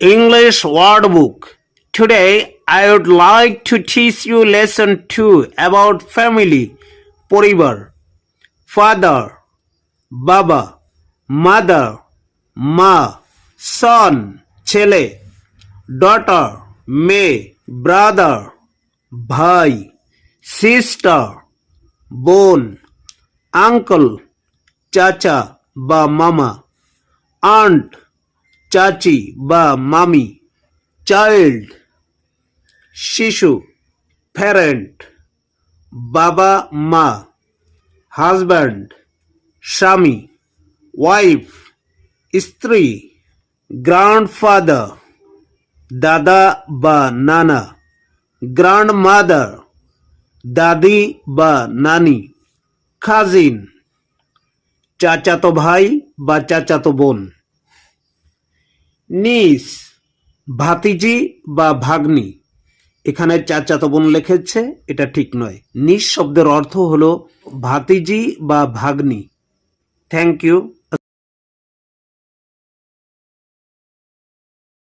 English Word Book. Today I would like to teach you lesson 2 about family, পরিবার, father, বাবা, mother, মা, son, ছেলে, daughter, মেয়ে, brother, ভাই, sister, বোন, আঙ্কল চাচা বা মামা আন্ট চাচি বা মামি চাইল্ড শিশু প্যারেন্ট বাবা, মা হাজব্যান্ড স্বামী ওয়াইফ স্ত্রী গ্র্যান্ডফাদার দাদা বা নানা গ্র্যান্ডমাদার দাদি বা নানি কাজিন চাচাতো ভাই বা চাচাতো বোন। নিস, ভাতিজি বা ভাগ্নি। এখানে চাচাতো বোন লিখেছে, এটা ঠিক নয়। নিস শব্দের অর্থ হলো ভাতিজি বা ভাগ্নি। Thank you